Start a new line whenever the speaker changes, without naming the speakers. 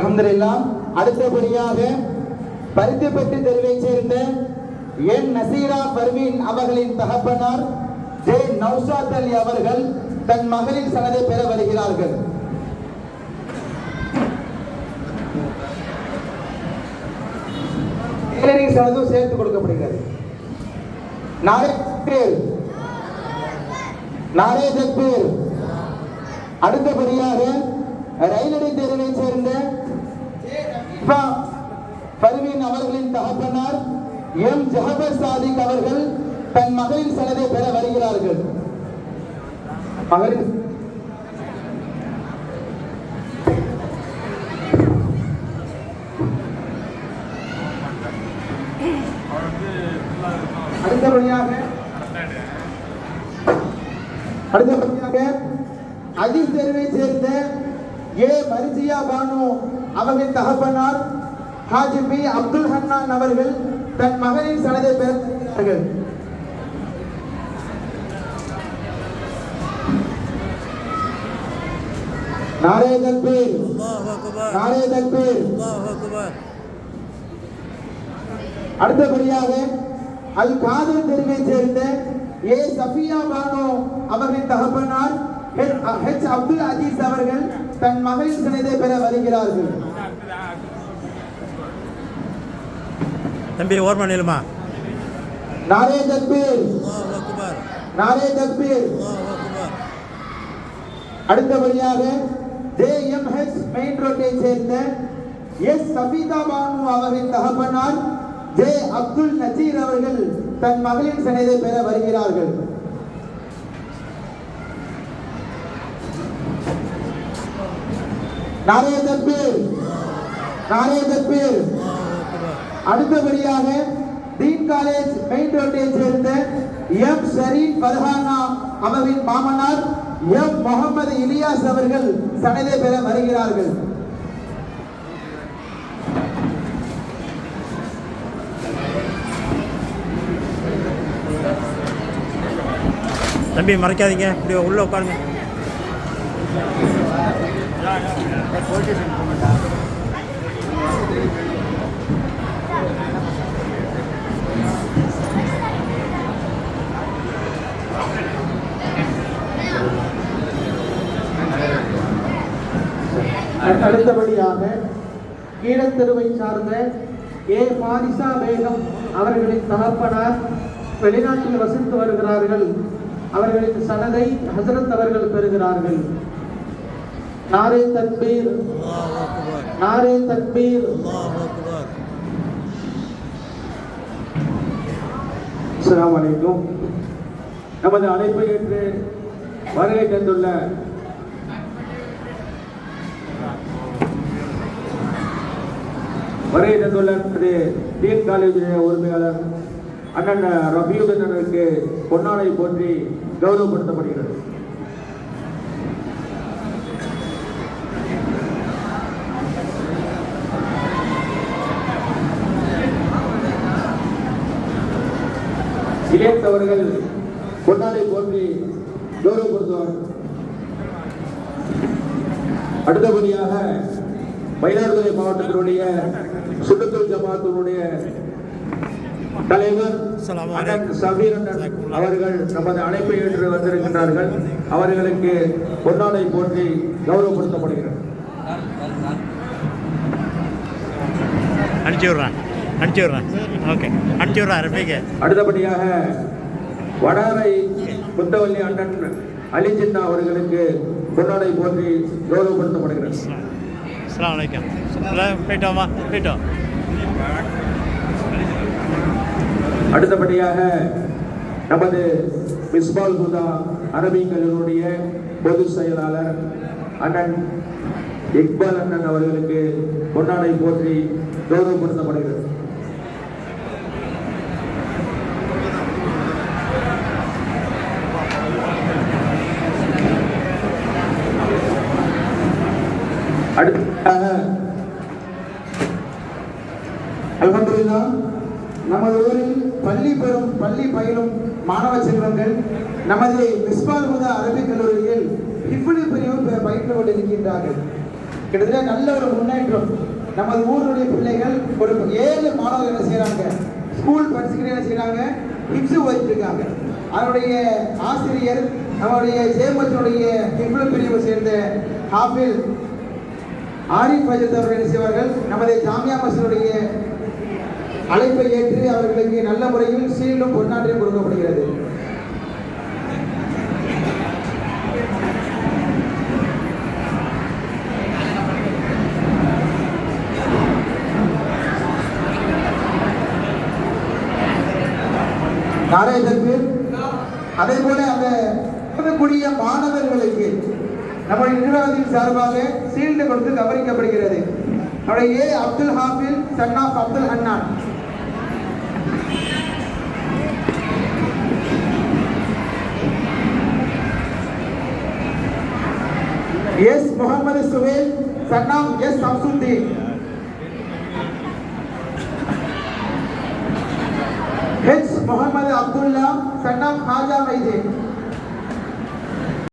அல்ஹம்துலில்லாஹ் அடுத்தபடியாக பருத்திப்பட்டு தெருவைச் சேர்ந்த என் நசீரா பர்வீன் அவர்களின் தகப்பனார் ஜே நௌசாத் அலி அவர்கள் தன் மகளின் சனதை பெற வருகிறார்கள். டெய்லரிங் சனதும் சேர்த்து கொடுக்கப்படுகிறது. நாரே தக்பீர் நாரே தக்பீர் அடுத்தபடியாக ரயிலடி தேர்வை சேர்ந்த பர்வீன் அவர்களின் தகப்பனார் எம் ஜஹபர் சாதிக் அவர்கள் தன் மகளின் சனதை பெற வருகிறார்கள். மகளின் அடுத்தபடியாக அஜித் தெருவை சேர்ந்த ஏ மரிஜியா பானு அவர்களின் தகப்பனார் ஹாஜி பி அப்துல் ஹன்னான் அவர்கள் தன் மகனின் சனதை பெறுகிறார்கள் நாரே தக்பீர். நாரே தக்பீர். அடுத்தபடியாக அல் காதல் தெருவை சேர்ந்த ஏ சஃபியா பானு அவர்களின் தகப்பனார் ஹெச் அப்துல் அஜீஸ் அவர்கள் தன் மகளின் சனதை பெற வருகிறார்கள்.
தம்பி ஓர்மா நிலுமா
நாரே தக்பீர். நாரே தக்பீர். அடுத்தபடியாக ஜே எம் ஹெச் மெயின் ரோட்டை சேர்ந்த எஸ் சபிதா பானு அவர்களின் தகப்பனார் ஜே அப்துல் நஜீர் அவர்கள் தன் மகளின் சனதை பெற வருகிறார்கள். நாரே தக்பீர் நாரே தக்பீர் அடுத்தபடியாக டீன் காலேஜ் மெயின் ரோட்டை சேர்ந்த எம் ஷரீப் பர்ஹானா அவரின் மாமனார் எம் முகமது இலியாஸ் அவர்கள் சனதை பெற வருகிறார்கள்.
தம்பி மறைக்காதீங்க. இப்படி உள்ள உட்காருங்க.
அடுத்தபடியாக கீழத்தெருவை சார்ந்த ஏ. பாரிசா பேகம் அவர்களின் தகப்பனார் வெளிநாட்டில் வசித்து வருகிறார்கள். அவர்களின் சனதை ஹசரத் அவர்கள் பெறுகிறார்கள். நாரே தக்பீர். நாரே தக்பீர்.
அல்லாஹ்
வலைக்கும் நமது அழைப்பை ஏற்று வருகை தந்துள்ள வருகை தந்துள்ள திரு டீன் காலேஜுடைய உரிமையாளர் அண்ணன் ரபியுடன் அண்ணனுக்கு பொன்னாடை போற்றி கௌரவப்படுத்தப்படுகிறது. இலேத் அவர்கள் பொன்னாடை போற்றி கௌரவப்படுத்துவார். அடுத்தபடியாக மயிலாடுதுறை மாவட்டத்தினுடைய சுற்றுத்தூர் ஜமாத்தினுடைய தலைவர் அவர்கள் நமது அழைப்பை ஏற்று வந்திருக்கின்றார்கள். அவர்களுக்கு பொன்னாடை போற்றி கௌரவப்படுத்தப்படுகிறது.
அனுப்பிச்சி விட்றேன். அனுப்பிச்சி விட்றேன் ஓகே அனுப்பிச்சி விட்றேன் ரஃபீக்கு.
அடுத்தபடியாக வடாரை முத்தவல்லி அண்ணன் அலி சின்னா அவர்களுக்கு பொன்னாடை போற்றி கௌரவப்படுத்தப்படுகிறது.
அஸ்லாம் வலைக்கம் போயிட்டோமா? போயிட்டோம்
அடுத்தபடியாக நமது மிஸ்பால் ஹுதா அரபி கல்லூரியுடைய பொதுச் செயலாளர் அண்ணன் இக்பால் அண்ணன் அவர்களுக்கு பொன்னாடை போற்றி கௌரவப்படுத்தப்படுகிறது. அடுத்ததாக நமது ஊரில் பள்ளி பெறும் பள்ளி பயிலும் மாணவ செல்வங்கள் நமது மிஸ்பால் முத அரபிக் கல்லூரியில் இவ்வளவு பிரிவு ப- பயின்று கொண்டிருக்கின்றார்கள். கிட்டத்தட்ட நல்ல ஒரு முன்னேற்றம். நமது ஊருடைய பிள்ளைகள் ஒரு ஏழு மாணவர்கள் என்ன செய்றாங்க. ஸ்கூல் படிச்சுக்கிட்டு என்ன செய்றாங்க. டிப்ஸ் ஓதிட்டு இருக்காங்க. அவருடைய ஆசிரியர் நம்முடைய சேமத்தினுடைய இவ்வளவு பிரிவை சேர்ந்த ஹாஃபில் ஆரிஃப் அஜத் அவர்கள் என்ன செய்வார்கள் நமது ஜாமியா மசனுடைய அழைப்பை ஏற்று அவர்களுக்கு நல்ல முறையில் சீலும் பொன்னாற்றையும் கொடுக்கப்படுகிறது. நாராயணத்திற்கு அதே போல அந்த கூடிய மாணவர்களுக்கு நம்முடைய நிர்வாகத்தின் சார்பாக சீல்டு கொடுத்து கவனிக்கப்படுகிறது. நம்முடைய A Abdul Hafil son of Abdul Hannan. S Mohammed Suvel son of S Samsudeen H Mohammed Abdullah son of Haja Maideen